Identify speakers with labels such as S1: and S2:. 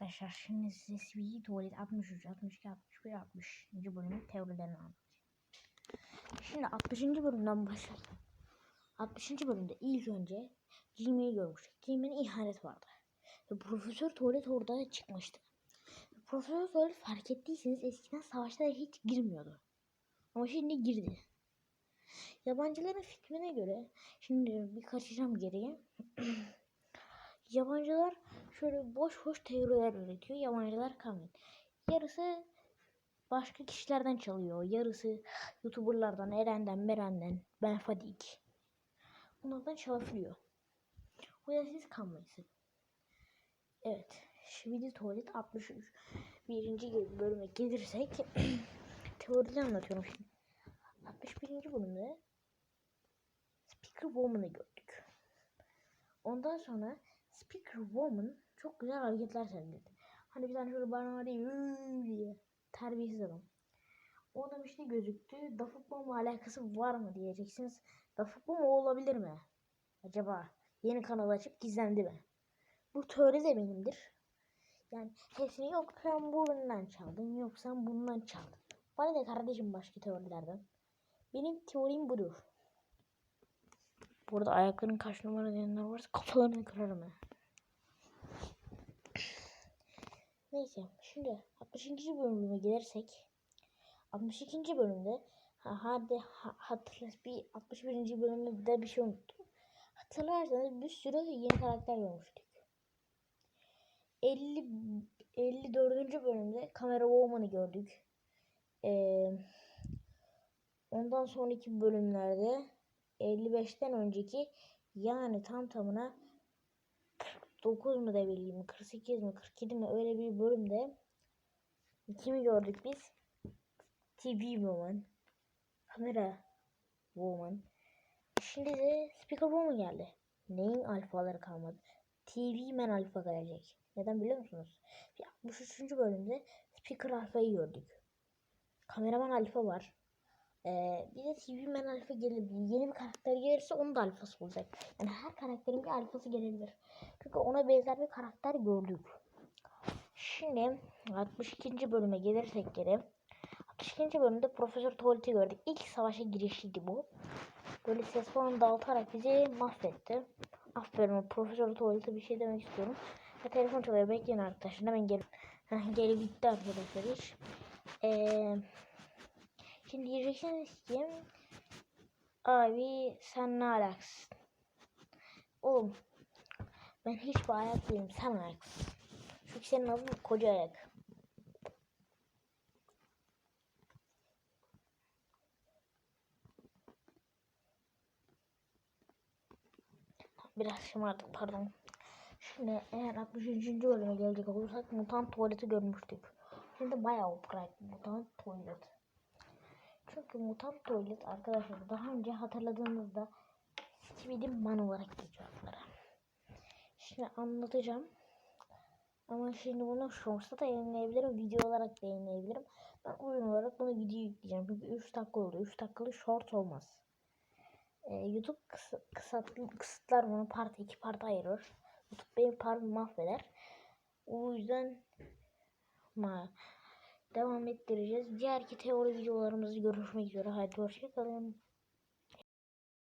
S1: Arkadaşlar şimdi size Sweetie Tuvalet 63, 62, 61, 60. bölümün teorilerini anlatacağım. Şimdi 60. bölümden başlayalım. 60. bölümde ilk önce Jimmy'yi görmüştük. Jimmy'nin ihanet vardı. Ve Profesör Tuvalet orada çıkmıştı. Profesör Tuvalet fark ettiyseniz eskiden savaşlara hiç girmiyordu. Ama şimdi girdi. Yabancıların fikrine göre şimdi bir kaçacağım geriye. Yabancılar şöyle boş boş teoriler üretiyor. Yabancılar kalmıyor. Yarısı başka kişilerden çalıyor. Yarısı YouTuber'lardan, Eren'den, Meren'den, Ben Fadik. Bunlardan çalabiliyor. O yüzden siz kanmayın. Evet. Şimdi tuvalet 63. Birinci bölüme gelirsek teorileri anlatıyorum şimdi. 61. bölümde Speaker Woman'ı gördük. Ondan sonra Speaker Woman çok güzel hareketler sergiledi. Hani bir tane şöyle bana diye terbiyesiz adam. O adam işte gözüktü. Dafuk Bomba alakası var mı diyeceksiniz. Dafuk Bomba olabilir mi? Acaba yeni kanal açıp gizlendi mi? Bu teori de benimdir. Yani hepsini yok sen bundan çaldın yok sen bundan çaldın. Bana da kardeşim başka teorilerden. Benim teorim budur. Burada ayakların kaç numara diyenler varsa kafalarını kırarım ben. Neyse şimdi 62. bölüme gelirsek 62. bölümde ha, hadi ha, hatırla bir 61. bölümde de bir şey unuttum. Hatırlarsanız bir sürü yeni karakter görmüştük. 50 54. bölümde Kamera Woman'ı gördük. Ee, ondan sonraki bölümlerde 55'ten önceki yani tam tamına 49 mu da bileyim 48 mi 47 mi öyle bir bölümde kimi gördük biz? TV Woman, Kamera Woman. Şimdi de Speaker Woman geldi. Neyin alfaları kalmadı? TV Man alfa gelecek. Neden biliyor musunuz? 63. bölümde Speaker alfayı gördük. Kameraman alfa var. Ee, bir de TV Man alfa gelir. Yeni bir karakter gelirse onun da alfası olacak. Yani her karakterin bir alfası gelebilir. Çünkü ona benzer bir karakter gördük. Şimdi 62. bölüme gelirsek geri. 62. bölümde Profesör Tuvalet'i gördük. İlk savaşa girişiydi bu. Böyle ses falan dağıtarak bizi mahvetti. Aferin Profesör Tuvalet'e bir şey demek istiyorum. Ve telefon çalıyor. Bekleyin arkadaşlar. Hemen gel. Geri bitti arkadaşlar iş. Eee Şimdi diyeceksiniz ki abi sen ne alaksın? Oğlum ben hiç ayak değilim sen ayaksın. Çünkü senin adın koca ayak. Biraz şımardık pardon. Şimdi eğer 63. bölüme gelecek olursak mutant tuvaleti görmüştük. Şimdi bayağı upgrade mutant tuvalet. Çünkü mutant tuvalet arkadaşlar daha önce hatırladığınızda Speed'in man olarak geçiyor. Şimdi anlatacağım. Ama şimdi bunu Shorts'ta da yayınlayabilirim. Video olarak da yayınlayabilirim. Ben oyun olarak bunu video yükleyeceğim. Çünkü 3 dakika oldu. 3 dakikalı short olmaz. Ee, YouTube kısa, kısa, kısıtlar bunu part 2 part ayırır. YouTube benim partımı mahveder. O yüzden ma devam ettireceğiz. Diğer ki teori videolarımızı görüşmek üzere. Haydi hoşçakalın.